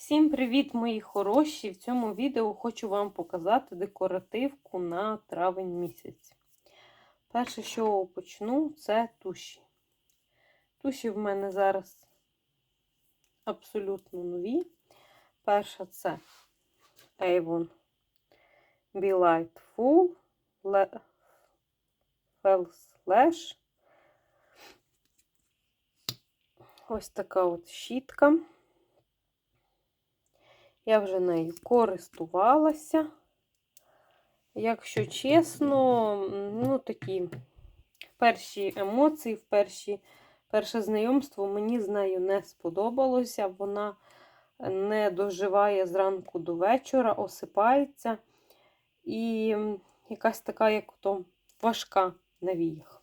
Всім привіт, мої хороші! В цьому відео хочу вам показати декоративку на травень місяць. Перше, що почну, це туші. Туші в мене зараз абсолютно нові. Перша це Avon Be Light Full False Lash. Ось така от щітка. Я вже нею користувалася. Якщо чесно, ну такі перші емоції, перші, перше знайомство мені з нею не сподобалося. Вона не доживає зранку до вечора, осипається. І якась така, як то важка на віях.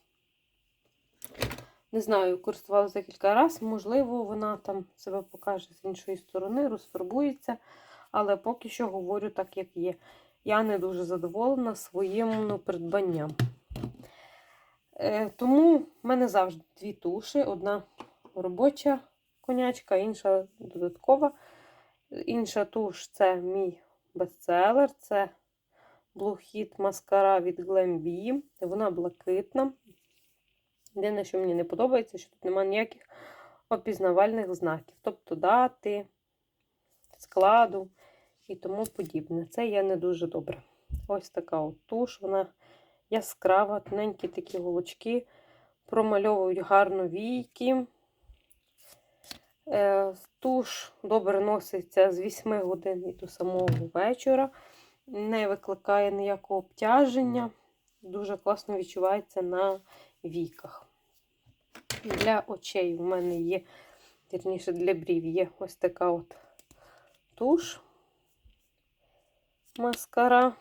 Не знаю, користувалася декілька разів, можливо, вона там себе покаже з іншої сторони, розфарбується, але поки що говорю так, як є. Я не дуже задоволена своїм ну, придбанням. Е, Тому в мене завжди дві туші: одна робоча конячка, інша додаткова. Інша туш це мій бестселер, це Blue Hit маскара від Glambi. Вона блакитна. Єдине, що мені не подобається, що тут немає ніяких опізнавальних знаків, тобто дати, складу і тому подібне. Це є не дуже добре. Ось така от туш, вона яскрава, тоненькі такі голочки, промальовують гарно війки. Е, туш добре носиться з 8 годин і до самого вечора, не викликає ніякого обтяження, дуже класно відчувається на віках. Для очей в мене є, вірніше, для брів є ось така от туш маскара.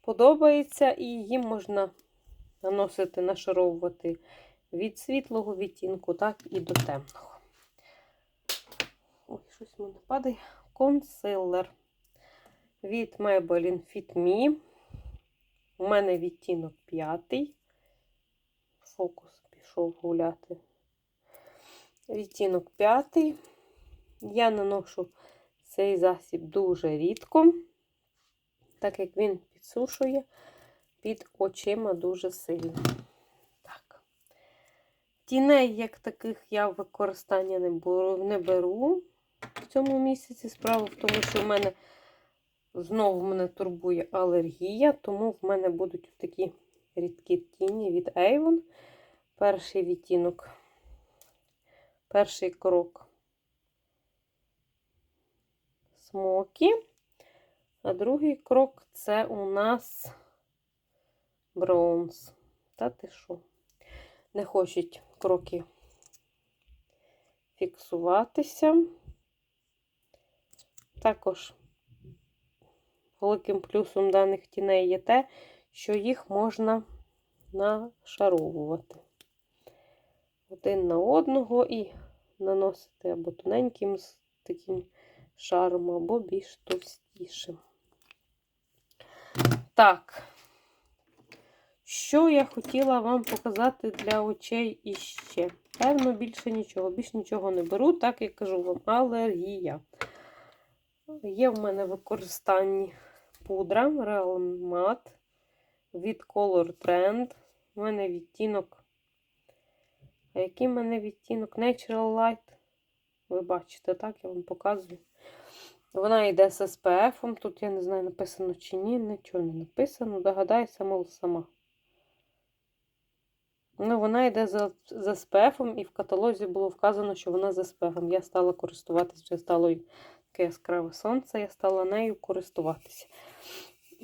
Подобається, і її можна наносити, нашаровувати від світлого відтінку, так і до темного. Ой, щось мене падає. Консилер від Maybelline Fit Me. У мене відтінок п'ятий. Фокус пішов гуляти. Відтінок п'ятий. Я наношу цей засіб дуже рідко, так як він підсушує під очима дуже сильно. Так. Тіней, як таких, я в використання не беру, в цьому місяці. Справа в тому, що в мене знову мене турбує алергія, тому в мене будуть такі рідкі тіні від Avon. Перший відтінок, перший крок смокі, а другий крок це у нас бронз. Та ти що? Не хочуть кроки фіксуватися. Також великим плюсом даних тіней є те, що їх можна нашаровувати один на одного і наносити або тоненьким з таким шаром, або більш товстішим. Так, що я хотіла вам показати для очей іще? Певно, більше нічого. Більше нічого не беру, так як кажу вам, алергія. Є в мене використанні пудра Real Matte від Color Trend. У мене відтінок. А який в мене відтінок? Natural Light. Ви бачите, так, я вам показую. Вона йде з SPF. Тут, я не знаю, написано чи ні, нічого не написано. Догадаюся, мов сама. Ну, вона йде з, з SPF, і в каталозі було вказано, що вона з SPF. Я стала користуватися, вже стало таке яскраве сонце, я стала нею користуватися.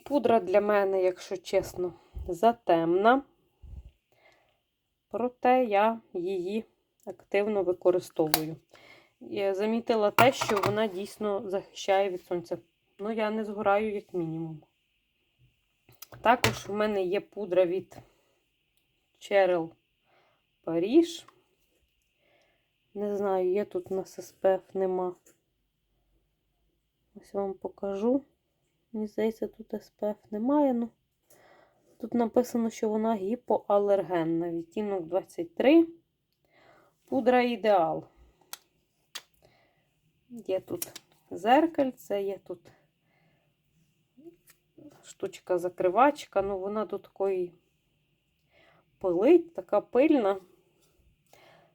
Пудра для мене, якщо чесно, затемна. Проте я її активно використовую. Я замітила те, що вона дійсно захищає від сонця. Ну, я не згораю, як мінімум. Також в мене є пудра від Cheryl Паріж. Не знаю, є тут нас SPF, нема. Ось вам покажу. Мені здається, тут SPF немає. Ну, Тут написано, що вона гіпоалергенна. Відтінок 23. Пудра ідеал. Є тут зеркальце, є тут штучка закривачка, ну вона до такої пилить, така пильна,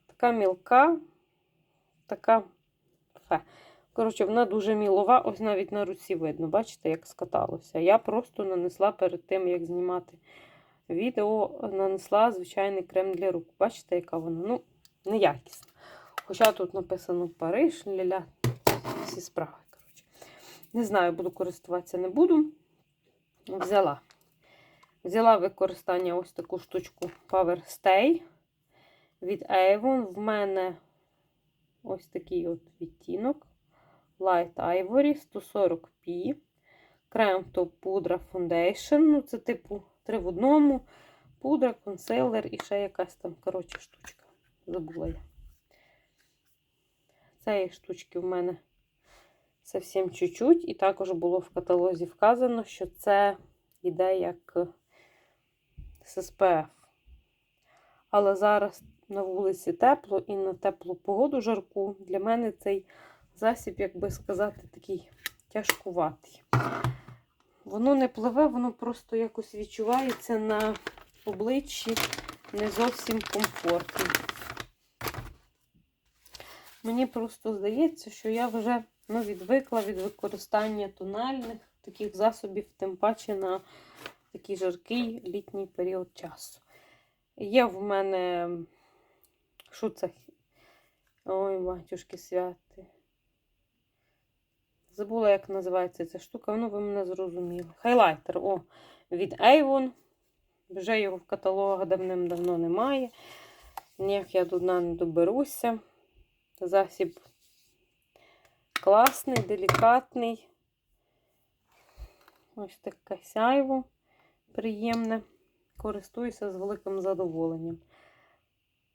така мілка, така фе. Коротше, вона дуже мілова, ось навіть на руці видно, бачите, як скаталося. Я просто нанесла перед тим, як знімати відео, нанесла звичайний крем для рук. Бачите, яка вона? Ну, неякісна. Хоча тут написано Париж, ля-ля, всі справи. коротше. Не знаю, буду користуватися, не буду. Взяла. Взяла використання ось таку штучку Power Stay від Avon. В мене ось такий от відтінок. Light Ivory 140p. Крем топ пудра Foundation. Ну, це типу три в одному. Пудра, консилер і ще якась там, коротше, штучка. Забула я. Цієї штучки в мене зовсім чуть-чуть. І також було в каталозі вказано, що це йде як з SPF. Але зараз на вулиці тепло і на теплу погоду жарку. Для мене цей засіб, як би сказати, такий тяжкуватий. Воно не пливе, воно просто якось відчувається на обличчі не зовсім комфортно. Мені просто здається, що я вже ну, відвикла від використання тональних таких засобів, тим паче на такий жаркий літній період часу. Є в мене, це? Ой, батюшки святи. Забула, як називається ця штука, ну ви мене зрозуміли. Хайлайтер о, від Avon. Вже його в каталогах давним-давно немає. Ніяк я дна не доберуся. Засіб класний, делікатний. Ось таке сяйво приємне. Користуюся з великим задоволенням.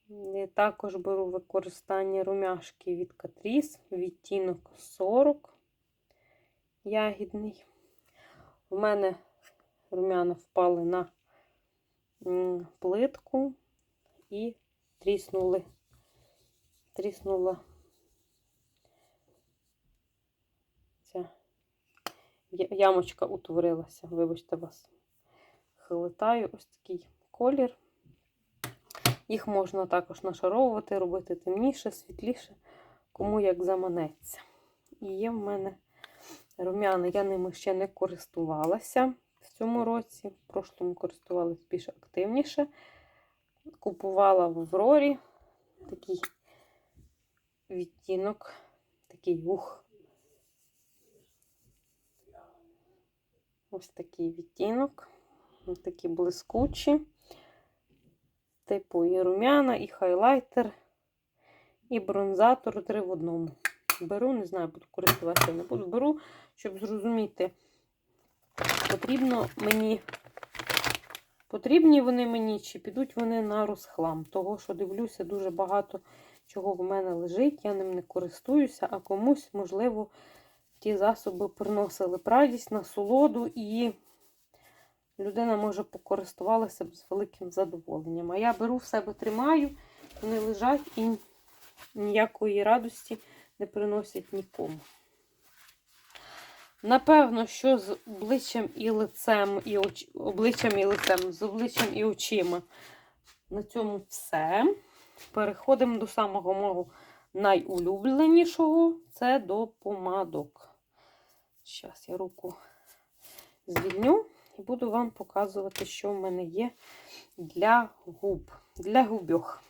І також беру використання румяшки від Catrice, відтінок 40 ягідний. У мене румяна впали на плитку і тріснули. Тріснула ця ямочка утворилася. Вибачте вас. Хилитаю ось такий колір. Їх можна також нашаровувати, робити темніше, світліше, кому як заманеться. І є в мене рум'яни, я ними ще не користувалася в цьому році. В прошлому користувалася більш активніше. Купувала в Аврорі такий відтінок, такий ух. Ось такий відтінок. Ось такі блискучі. Типу і рум'яна, і хайлайтер, і бронзатор три в одному. Беру, не знаю, буду користуватися, не буду. Беру, щоб зрозуміти, потрібно мені, потрібні вони мені, чи підуть вони на розхлам. Того, що дивлюся, дуже багато чого в мене лежить, я ним не користуюся, а комусь, можливо, ті засоби приносили радість, насолоду і людина може покористувалася б з великим задоволенням. А я беру в себе, тримаю, вони лежать і ніякої радості не приносять нікому. Напевно, що з обличчям і лицем, і оч... обличчям і лицем, з обличчям і очима. На цьому все. Переходимо до самого мого найулюбленішого це до помадок. Зараз я руку звільню і буду вам показувати, що в мене є для губ, для губьох.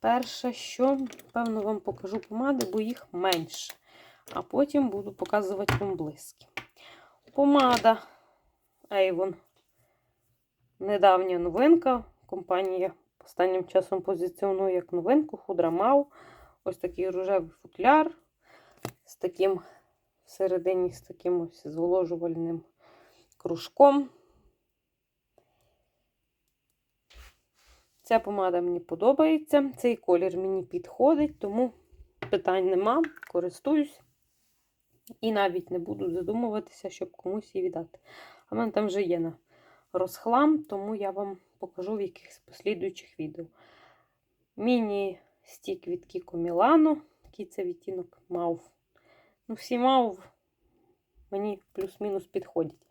Перше, що, певно, вам покажу помади, бо їх менше. А потім буду показувати вам блиски. Помада Avon. Недавня новинка. Компанія останнім часом позиціонує як новинку Худра Мау. Ось такий рожевий футляр з таким всередині, з таким ось зволожувальним кружком. Ця помада мені подобається. Цей колір мені підходить, тому питань нема, користуюсь. І навіть не буду задумуватися, щоб комусь її віддати. А в мене там вже є на розхлам, тому я вам покажу в якихось послідуючих відео. Міні-стік від Кіко Мілано. який це відтінок мав. Ну, всі мав мені плюс-мінус підходять.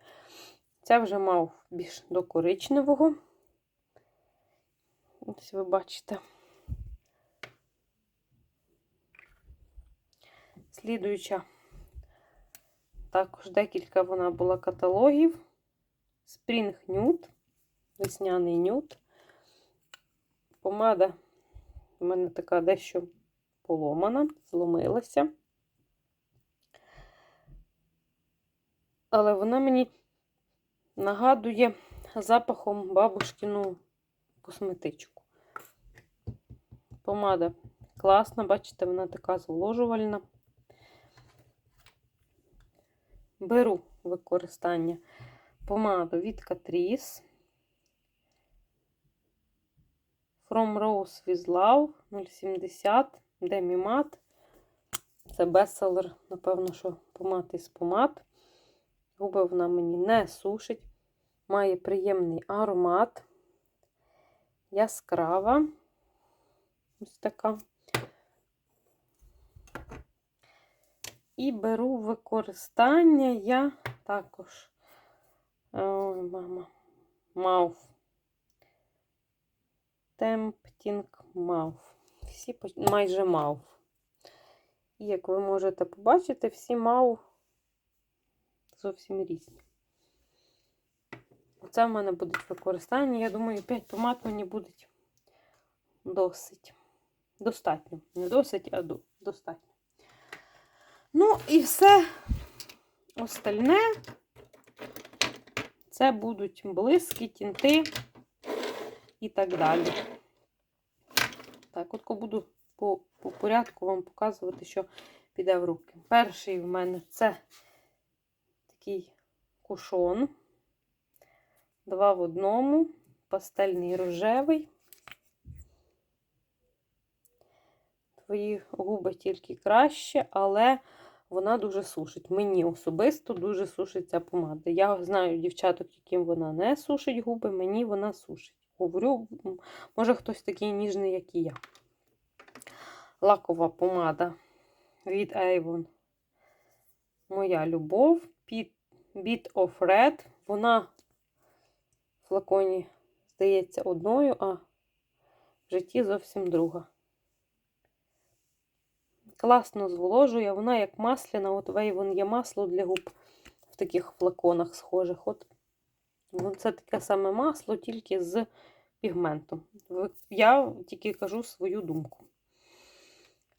Це вже мав більш до коричневого. Ось ви бачите. Слідуюча, також декілька вона була каталогів. Spring Nude, весняний нюд. Помада у мене така дещо поломана, зломилася. Але вона мені нагадує запахом бабушкину косметичку. Помада класна, бачите, вона така зволожувальна. Беру використання помаду від Catrice From Rose with Love 070 Demi Matte. Це бестселер, напевно, що помад із помад. Губи вона мені не сушить. Має приємний аромат. Яскрава. Ось така. І беру використання я також ой, мама, мав. Темптінг мав. Всі майже мав. І як ви можете побачити, всі мав зовсім різні. Оце в мене будуть використання. Я думаю, 5 помад мені будуть досить. Достатньо. Не досить, а достатньо. Ну, і все остальне це будуть блиски, тінти і так далі. Так, от буду по, по порядку вам показувати, що піде в руки. Перший в мене це такий кушон. Два в одному, пастельний рожевий. Твої губи тільки краще, але вона дуже сушить. Мені особисто дуже сушить ця помада. Я знаю дівчаток, яким вона не сушить губи, мені вона сушить. Говорю, може хтось такий ніжний, як і я. Лакова помада від Avon. Моя любов. Bit of Red. Вона в флаконі, здається, одною, а в житті зовсім друга. Класно зволожує, вона як масляна, от Avon є масло для губ в таких флаконах схожих. От Це таке саме масло, тільки з пігментом. Я тільки кажу свою думку.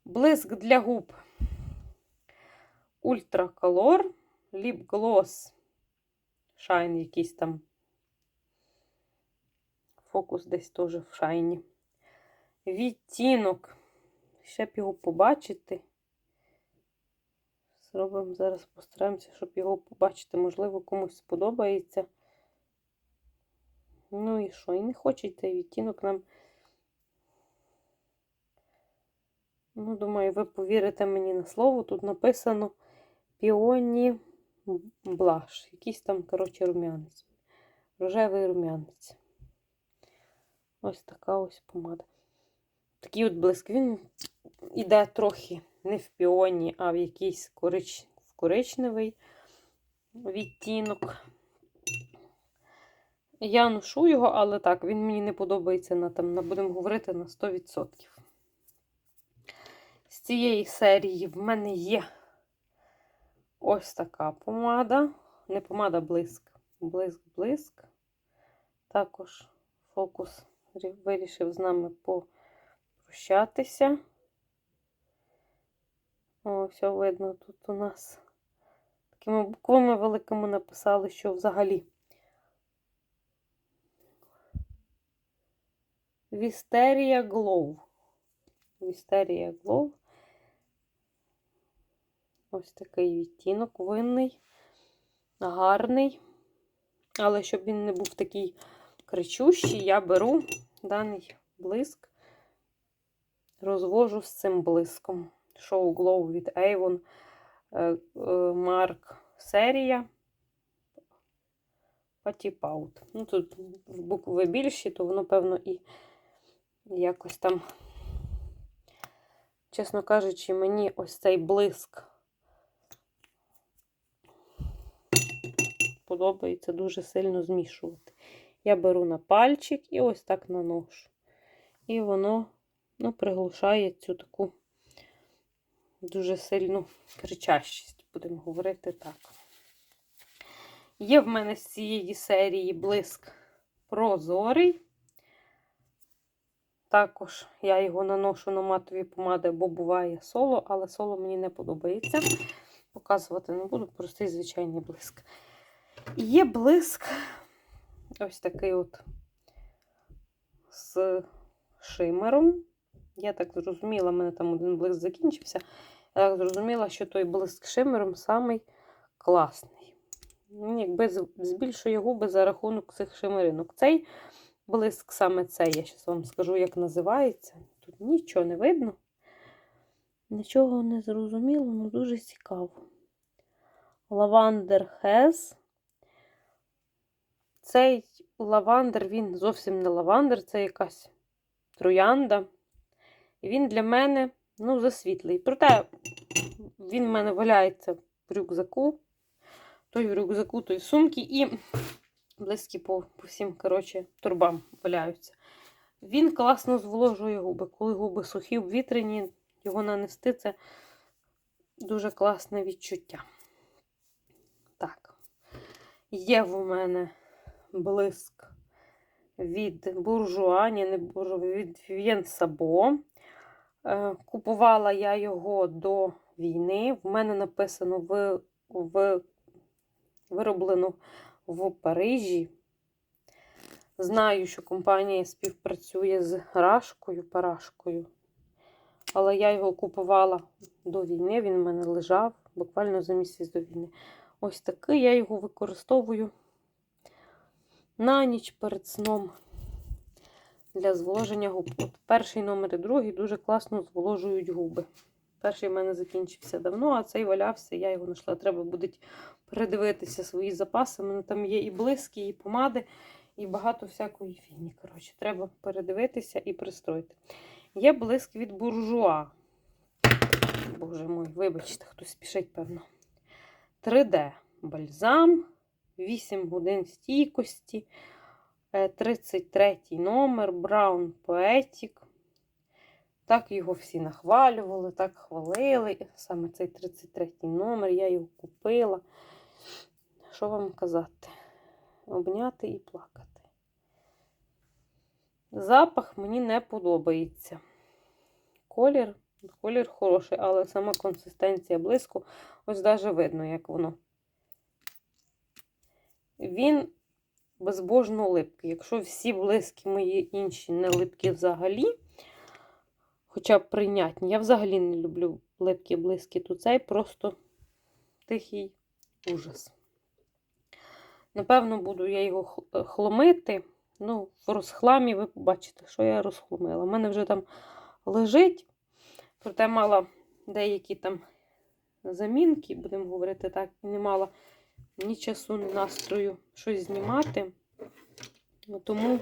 Блиск для губ. Ultra Color, Lip Gloss, Shine якийсь там. Фокус десь теж в шайні. Відтінок. Ще б його побачити. Зробимо зараз, постараємося, щоб його побачити. Можливо, комусь сподобається. Ну і що? І не хоче цей відтінок нам. Ну, думаю, ви повірите мені на слово. Тут написано Піоні блаш. Якийсь там, коротше, рум'янець. Рожевий рум'янець. Ось така ось помада. Такий от блиск. Він іде трохи не в піоні, а в якийсь корич... в коричневий відтінок. Я ношу його, але так, він мені не подобається на там, на, будемо говорити, на 100%. З цієї серії в мене є ось така помада. Не помада блиск. Блиск-блиск. Також фокус вирішив з нами попрощатися. О, все видно, тут у нас такими буквами великими написали, що взагалі. Вістерія Глоу. Вістерія Глоу. Ось такий відтінок винний, гарний. Але щоб він не був такий кричущий, я беру даний блиск, розвожу з цим блиском. Show Glow від Avon Mark серія. Patip Out. Ну, тут букви більші, то воно, певно, і якось там чесно кажучи, мені ось цей блиск подобається дуже сильно змішувати. Я беру на пальчик і ось так наношу. І воно ну, приглушає цю таку дуже сильну кричащість, будемо говорити так. Є в мене з цієї серії блиск прозорий. Також я його наношу на матові помади, бо буває соло, але соло мені не подобається. Показувати не буду, простий звичайний блиск. І є блиск ось такий от з шимером. Я так зрозуміла, в мене там один блиск закінчився. Я так зрозуміла, що той блиск шимером самий класний. Якби збільшує губи за рахунок цих шимеринок. Цей блиск саме цей, я зараз вам скажу, як називається. Тут нічого не видно. Нічого не зрозуміло, але дуже цікаво. Лавандер Хез. Цей лавандер, він зовсім не лавандер, це якась троянда. І він для мене, ну, засвітлий. Проте він в мене валяється в рюкзаку. Той в рюкзаку, той в сумці, і близькі по, по всім, коротше, турбам валяються. Він класно зволожує губи. Коли губи сухі, обвітрені, його нанести це дуже класне відчуття. Так, є в мене блиск від буржуа, ні, не буржуа, від Вів'єн Сабо. Е, Купувала я його до війни. В мене написано в, в вироблено в Парижі. Знаю, що компанія співпрацює з Рашкою, Парашкою. Але я його купувала до війни, він в мене лежав буквально за місяць до війни. Ось такий я його використовую на ніч перед сном для зволоження губ. От перший номер і другий дуже класно зволожують губи. Перший в мене закінчився давно, а цей валявся, я його знайшла. Треба буде передивитися свої запаси. У мене там є і блиски, і помади, і багато всякої фіні. Коротше, треба передивитися і пристроїти. Є блиск від буржуа. Боже мой, вибачте, хтось спішить, певно. 3D бальзам, 8 годин стійкості, 33 номер, Brown Poetic. Так його всі нахвалювали, так хвалили. Саме цей 33 номер, я його купила. Що вам казати? Обняти і плакати. Запах мені не подобається. Колір, колір хороший, але сама консистенція близько. Ось навіть видно, як воно. Він безбожно липкий. Якщо всі близькі мої інші не липкі взагалі, хоча б прийнятні, я взагалі не люблю липкі близькі, то цей просто тихий ужас. Напевно, буду я його хломити. Ну, в розхламі ви побачите, що я розхломила. У мене вже там лежить, проте мала деякі там замінки, будемо говорити так, і не мала ні часу, ні настрою щось знімати. Ну, Тому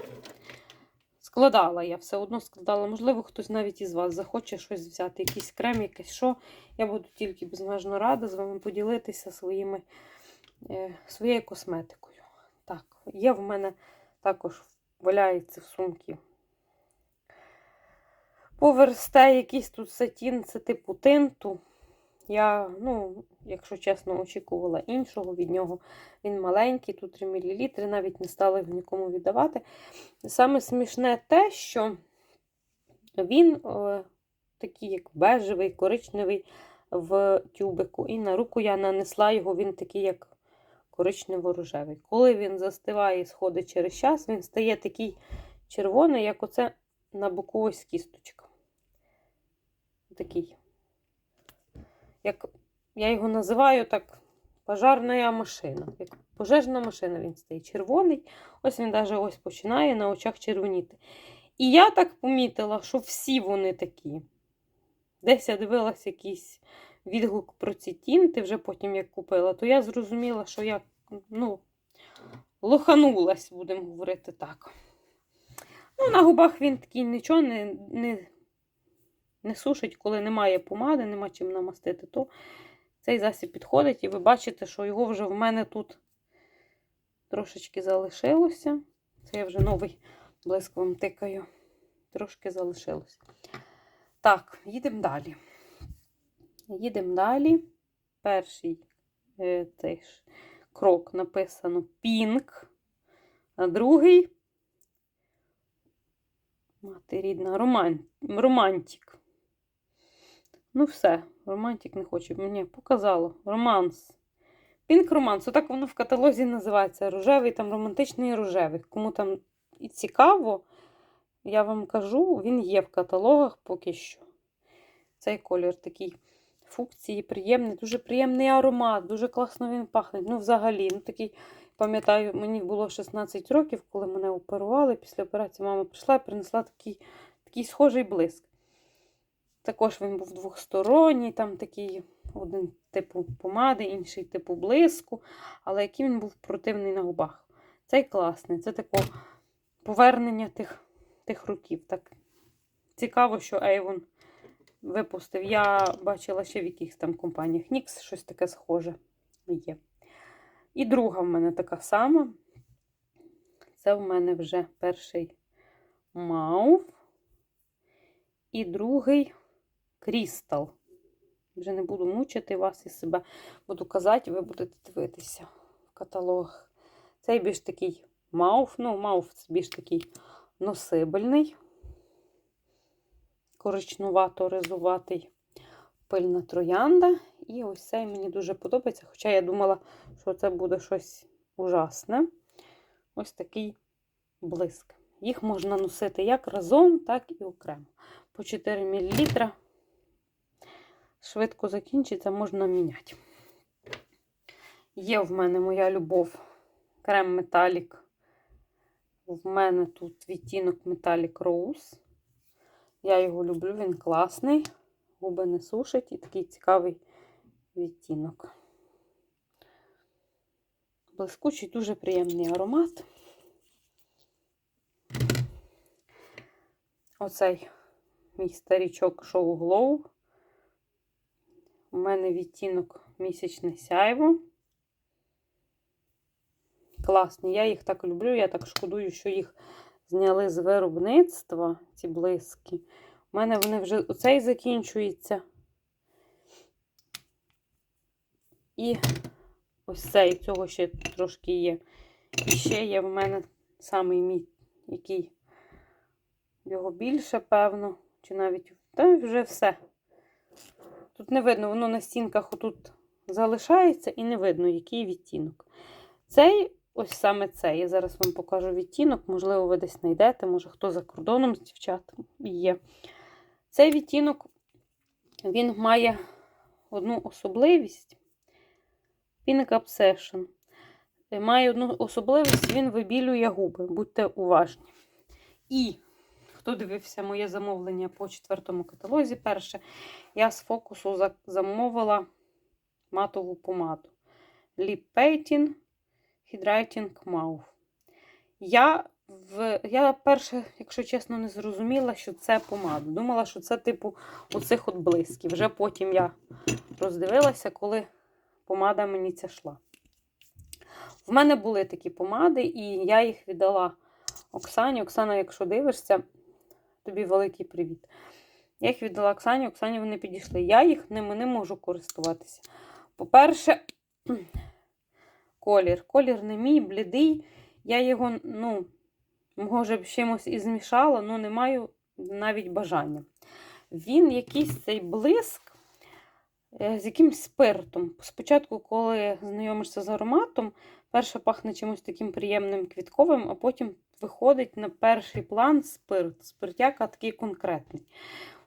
складала я все одно складала. Можливо, хтось навіть із вас захоче щось взяти, якийсь крем, якесь що. Я буду тільки безмежно рада з вами поділитися своїми, е, своєю косметикою. Так, є в мене також валяється в сумці. Поверсте якийсь тут сатін, це типу тинту. Я, ну, якщо чесно, очікувала іншого від нього. Він маленький, тут 3 мл, навіть не стала його нікому віддавати. Саме смішне те, що він о, такий, як бежевий, коричневий в тюбику. І на руку я нанесла його, він такий, як коричнево-рожевий. Коли він застиває і сходить через час, він стає такий червоний, як оце на боку ось кісточка. Такий. Як я його називаю так, пожарна машина. Як пожежна машина він стає червоний. Ось він навіть ось починає на очах червоніти. І я так помітила, що всі вони такі. Десь я дивилася якийсь відгук про ці тінти, вже потім як купила, то я зрозуміла, що я ну, лоханулась, будемо говорити так. Ну, На губах він такий нічого не, не не сушить, коли немає помади, нема чим намастити, то цей засіб підходить, і ви бачите, що його вже в мене тут трошечки залишилося. Це я вже новий блиск вам тикаю. Трошки залишилося. Так, їдемо далі. Їдемо далі. Перший е, цей ж крок написано Пінк, а другий мати рідна роман... романтик. Ну, все, романтик не хоче. Мені показало. Романс. Пінк романс. Отак воно в каталозі називається. Рожевий, там романтичний рожевий. Кому там і цікаво, я вам кажу, він є в каталогах поки що. Цей колір такий функції приємний, дуже приємний аромат, дуже класно він пахне. Ну, взагалі, ну такий, пам'ятаю, мені було 16 років, коли мене оперували. Після операції мама прийшла і принесла такий, такий схожий блиск. Також він був двохсторонній, там такий один типу помади, інший типу блиску, але який він був противний на губах. Цей класний, це таке повернення тих, тих років. Так цікаво, що Avon випустив. Я бачила ще в якихось там компаніях Nix, щось таке схоже є. І друга в мене така сама. Це в мене вже перший маув. І другий крістал. Вже не буду мучити вас і себе. Буду казати, ви будете дивитися в каталогах. Цей більш такий мауф. Ну, мауф це більш такий носибельний коричнувато-ризуватий пильна троянда. І ось цей мені дуже подобається. Хоча я думала, що це буде щось ужасне. Ось такий блиск. Їх можна носити як разом, так і окремо. По 4 мл. Швидко закінчиться, можна міняти. Є в мене моя любов крем металік. В мене тут відтінок Metallic Rose. Я його люблю, він класний, губи не сушить і такий цікавий відтінок. Блискучий, дуже приємний аромат. Оцей мій старічок Show Glow. У мене відтінок місячне сяйво. Класні, я їх так люблю, я так шкодую, що їх зняли з виробництва ці блиски. У мене вони вже оцей закінчується. І ось цей, цього ще трошки є. І ще є в мене самий мій, який його більше, певно, чи навіть та вже все. Тут не видно, воно на стінках отут залишається і не видно, який відтінок. Цей Ось саме це. Я зараз вам покажу відтінок, можливо, ви десь знайдете, може хто за кордоном з дівчат є. Цей відтінок він має одну особливість. Pink Obsession. Має одну особливість, він вибілює губи, будьте уважні. І, хто дивився моє замовлення по четвертому каталозі, перше, я з фокусу замовила матову помаду. Lip Painting Hydrating Mouth. Я в, я перше, якщо чесно, не зрозуміла, що це помада. Думала, що це, типу, оцих от блисків. Вже потім я роздивилася, коли помада мені ця йшла. В мене були такі помади, і я їх віддала Оксані. Оксана, якщо дивишся, тобі великий привіт. Я їх віддала Оксані, Оксані вони підійшли. Я їх ними не можу користуватися. По-перше, колір. Колір не мій, блідий. Я його, ну, може, б чимось і змішала, але не маю навіть бажання. Він якийсь цей блиск е, з якимсь спиртом. Спочатку, коли знайомишся з ароматом, перше пахне чимось таким приємним квітковим, а потім виходить на перший план спирт. Спиртяка такий конкретний.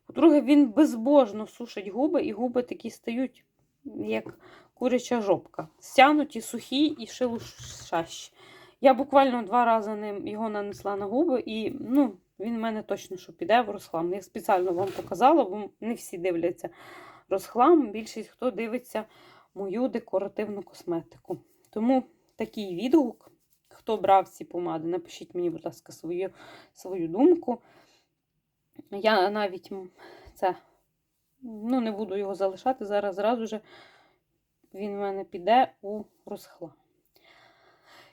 По-друге, він безбожно сушить губи, і губи такі стають, як куряча жопка. Стянуті, сухі і шелушащі. Я буквально два рази ним його нанесла на губи, і ну, він в мене точно що піде в розхлам. Я спеціально вам показала, бо не всі дивляться розхлам. Більшість хто дивиться мою декоративну косметику. Тому такий відгук. Хто брав ці помади, напишіть мені, будь ласка, свою, свою думку. Я навіть це. Ну, не буду його залишати. Зараз зразу же він в мене піде у розхлам.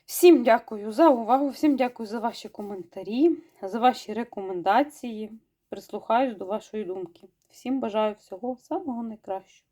Всім дякую за увагу, всім дякую за ваші коментарі, за ваші рекомендації. Прислухаюсь до вашої думки. Всім бажаю всього самого найкращого.